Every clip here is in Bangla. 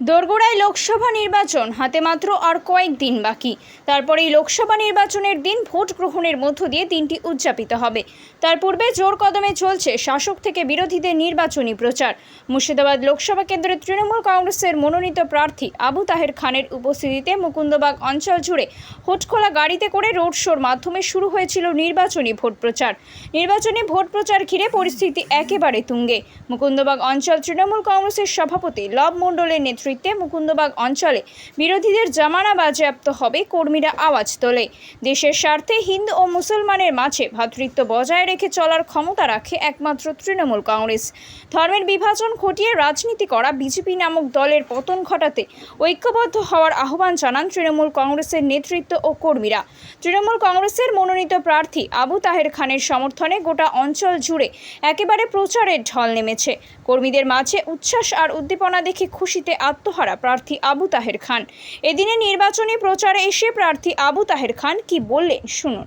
দোরগোড়ায় লোকসভা নির্বাচন, হাতে মাত্র আর কয়েকদিন বাকি। তারপরেই লোকসভা নির্বাচনের দিন ভোট গ্রহণের মধ্য দিয়ে দিনটি উদযাপিত হবে। তার পূর্বে জোর কদমে চলছে শাসক থেকে বিরোধীদের নির্বাচনী প্রচার। মুর্শিদাবাদ লোকসভা কেন্দ্রের তৃণমূল কংগ্রেসের মনোনীত প্রার্থী আবু তাহের খানের উপস্থিতিতে মুকুন্দবাগ অঞ্চল জুড়ে হোটখোলা গাড়িতে করে রোড শোর মাধ্যমে শুরু হয়েছিল নির্বাচনী ভোট প্রচার। নির্বাচনী ভোট প্রচার ঘিরে পরিস্থিতি একেবারে তুঙ্গে। মুকুন্দবাগ অঞ্চল তৃণমূল কংগ্রেসের সভাপতি লব মণ্ডলের নেতৃত্বে মুকুন্দবাগ অঞ্চলে বিরোধীদের জামানা বাজেয়াপ্ত হবে কর্মীরা আওয়াজ তোলে। দেশের স্বার্থে হিন্দু ও মুসলমানের মাঝে ভ্রাতৃত্ব বজায় রেখে চলার ক্ষমতা রাখে একমাত্র তৃণমূল কংগ্রেস। ধর্মের বিভাজন ঘটিয়ে রাজনীতি করা বিজেপি নামক দলের পতন ঘটাতে ঐক্যবদ্ধ হওয়ার আহ্বান জানান তৃণমূল কংগ্রেসের নেতৃত্ব ও কর্মীরা। তৃণমূল কংগ্রেসের মনোনীত প্রার্থী আবু তাহের খানের সমর্থনে গোটা অঞ্চল জুড়ে একেবারে প্রচারের ঢল নেমেছে। কর্মীদের মাঝে উচ্ছ্বাস আর উদ্দীপনা দেখে খুশিতে আত্মহারা প্রার্থী আবু তাহের খান। এদিনে নির্বাচনী প্রচারে এসে প্রার্থী আবু তাহের খান কি বললেন? শুনুন।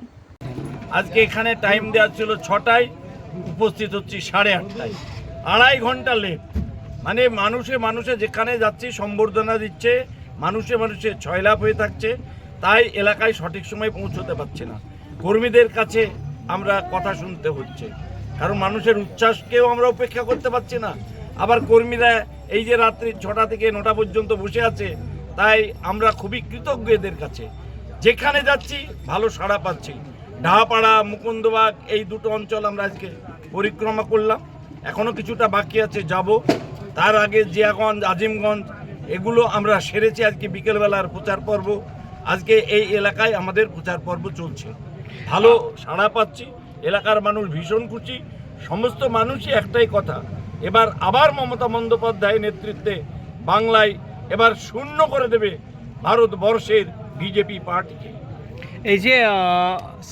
আজকে এখানে টাইম দেওয়া ছিল ছটায়, উপস্থিত হচ্ছি সাড়ে আটটায়। আড়াই ঘণ্টা লেট মানে মানুষে মানুষে যেখানে যাচ্ছি, সম্বর্ধনা দিচ্ছে, মানুষে মানুষে ছয়লাভ হয়ে থাকছে, তাই এলাকায় সঠিক সময় পৌঁছতে পারছে না। কর্মীদের কাছে আমরা কথা শুনতে হচ্ছে। কারণ মানুষের উচ্ছ্বাসকেও আমরা উপেক্ষা করতে পারছি না। আবার কর্মীরা এই যে রাত্রি ছটা থেকে নটা পর্যন্ত বসে আছে, তাই আমরা খুবই কৃতজ্ঞ এদের কাছে। যেখানে যাচ্ছি, ভালো সাড়া পাচ্ছি। ঢাপাড়া মুকুন্দবাগ, এই দুটো অঞ্চল আমরা আজকে পরিক্রমা করলাম। এখনও কিছুটা বাকি আছে, যাব। তার আগে জিয়াগঞ্জ, আজিমগঞ্জ, এগুলো আমরা সেরেছি আজকে বিকেলবেলার প্রচার পর্ব। আজকে এই এলাকায় আমাদের প্রচার পর্ব চলছে। ভালো সাড়া পাচ্ছি, এলাকার মানুষ ভীষণ খুশি, সমস্ত মানুষই একটাই কথা। এবার আবার মমতা বন্দ্যোপাধ্যায় নেতৃত্বে বাংলায় এবার শূন্য করে দেবে ভারতবর্ষের বিজেপি পার্টিকে। এই যে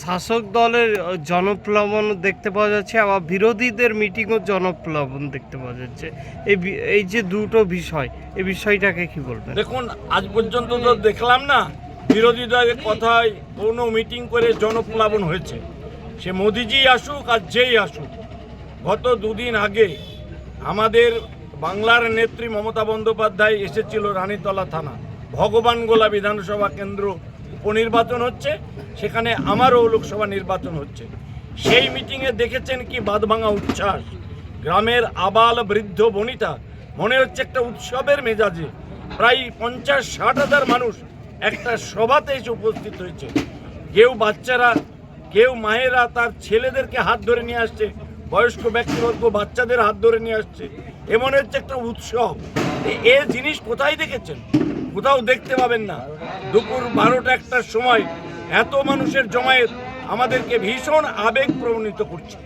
শাসক দলের জনপ্লাবন দেখতে পাওয়া যাচ্ছে আবার বিরোধীদের মিটিংও জনপ্লাবন দেখতে পাওয়া যাচ্ছে। এই এই যে দুটো বিষয় এই বিষয়টাকে কি বলবেন? দেখুন আজ পর্যন্ত তো দেখলাম না বিরোধী দলের কথায় কোনো মিটিং করে জনপ্লাবন হয়েছে। সে মোদিজি আসুক আর যেই আসুক গত দুদিন আগে আমাদের বাংলার নেত্রী মমতা বন্দ্যোপাধ্যায় এসেছিল রানীতলা থানা। ভগবানগোলা বিধানসভা কেন্দ্র উপনির্বাচন হচ্ছে, সেখানে আমারও লোকসভা নির্বাচন হচ্ছে। সেই মিটিংয়ে দেখেছেন কি বাঁধভাঙা উচ্ছ্বাস। গ্রামের আবাল বৃদ্ধ বনিতা, মনে হচ্ছে একটা উৎসবের মেজাজে। প্রায় পঞ্চাশ ষাট হাজার মানুষ একটা সভাতে এসে উপস্থিত হয়েছে। কেউ বাচ্চারা, কেউ মায়েরা, তার ছেলেদেরকে হাত ধরে নিয়ে আসছে। বয়স্ক ব্যক্তিবর্গ বাচ্চাদের হাত ধরে নিয়ে আসছে। এমন হচ্ছে একটা উৎসব। এ- জিনিস কোথায় দেখেছেন? কোথাও দেখতে পাবেন না। দুপুর বারোটা একটার সময় এত মানুষের জমায়েত আমাদেরকে ভীষণ আবেগ প্রবণিত করছে